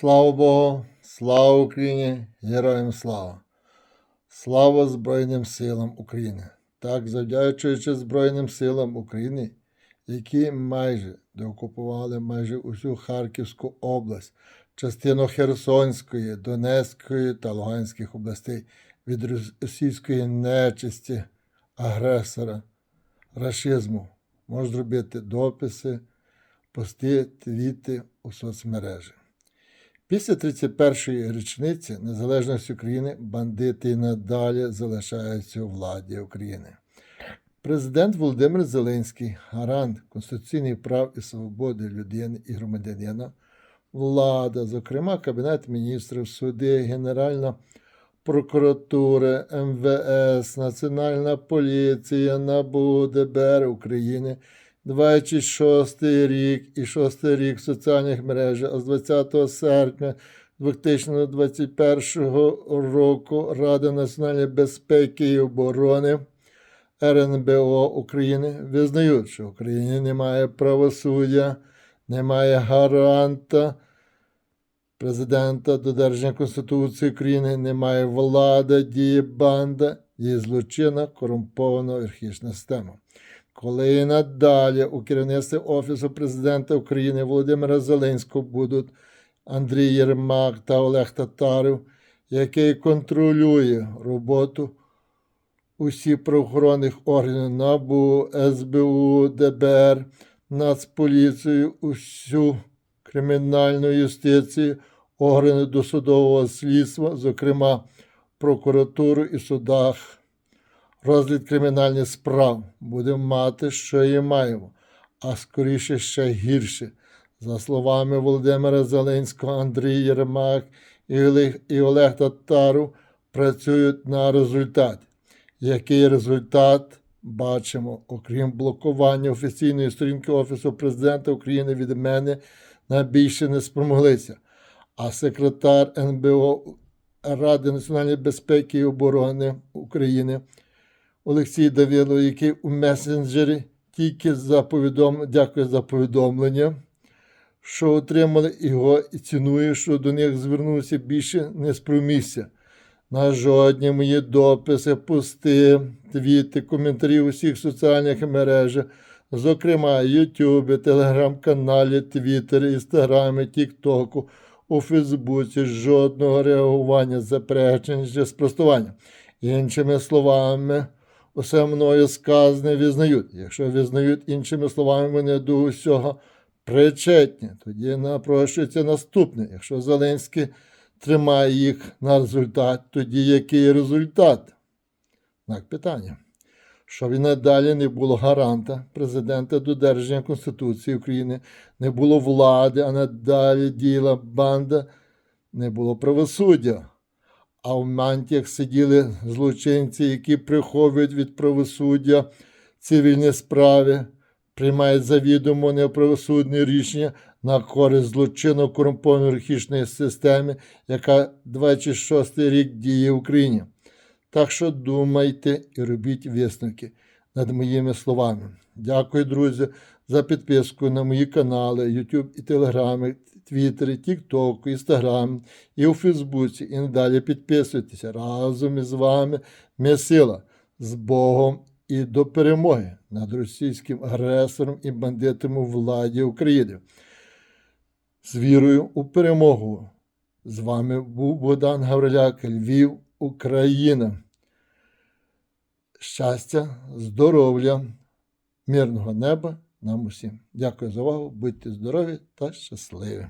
Слава Богу, слава Україні, героям слава! Слава Збройним силам України! Так, завдячуючи Збройним силам України, які майже деокупували майже усю Харківську область, частину Херсонської, Донецької та Луганських областей від російської нечисті, агресора, рашизму, можна зробити дописи, пости, твіти у соцмережі. Після 31-ї річниці незалежності України бандити надалі залишаються у владі України. Президент Володимир Зеленський, гарант конституційних прав і свободи людини і громадянина, влада, зокрема Кабінет міністрів, суди, Генеральна прокуратура, МВС, Національна поліція, НАБУ, ДБР України – 26 рік і 6 рік в соціальних мережах, а з 20 серпня 2021 року Рада національної безпеки і оборони РНБО України визнають, що в Україні немає правосуддя, немає гаранта президента додержання Конституції України, немає влада, діє банда, є злочинна корумпована верхішна система коли і надалі у керівництві Офісу президента України Володимира Зеленського будуть Андрій Єрмак та Олег Татаров, який контролює роботу усіх правоохоронних органів НАБУ, СБУ, ДБР, Нацполіцію, усю кримінальну юстицію, органи досудового слідства, зокрема прокуратуру і судах розгляд кримінальних справ будемо мати, що і маємо, а скоріше ще гірше. За словами Володимира Зеленського, Андрій Єрмак і Олег, Татаров працюють на результат. Який результат бачимо, окрім блокування офіційної сторінки Офісу президента України від мене найбільше не спромоглися. А секретар НБО Ради національної безпеки і оборони України Олексій Давилов, який у месенджері тільки за повідом... дякую за повідомлення, що отримали його і цінує, що до них звернувся більше не спромігся. На жодні мої дописи, пости, твіти, коментарі у всіх соціальних мережах, зокрема Ютубі, телеграм-каналі, Твіттері, Інстаграмі, Тіктоку, у Фейсбуці, жодного реагування, заперечень чи спростування. Іншими словами, усе мною сказане візнають. Якщо візнають іншими словами, вони до усього причетні. Тоді напрошується наступне. Якщо Зеленський тримає їх на результат, тоді який результат? Знак питання. Щоб і надалі не було гаранта президента додержання Конституції України, не було влади, а надалі діяла банда, не було правосуддя а в мантіях сиділи злочинці, які приховують від правосуддя цивільні справи, приймають завідомо неправосудні рішення на користь злочинно корумпованої архічної системи, яка 26 рік діє в Україні. Так що думайте і робіть висновки над моїми словами. Дякую, друзі, за підписку на мої канали, YouTube і Telegram, Твіттері, Тіктоку, Інстаграм і у Фейсбуці. І надалі підписуйтеся. Разом із вами ми сила з Богом і до перемоги над російським агресором і бандитом у владі України. З вірою у перемогу. З вами був Богдан Гавриляк, Львів, Україна. Щастя, здоров'я, мирного неба нам усім. Дякую за увагу, будьте здорові та щасливі!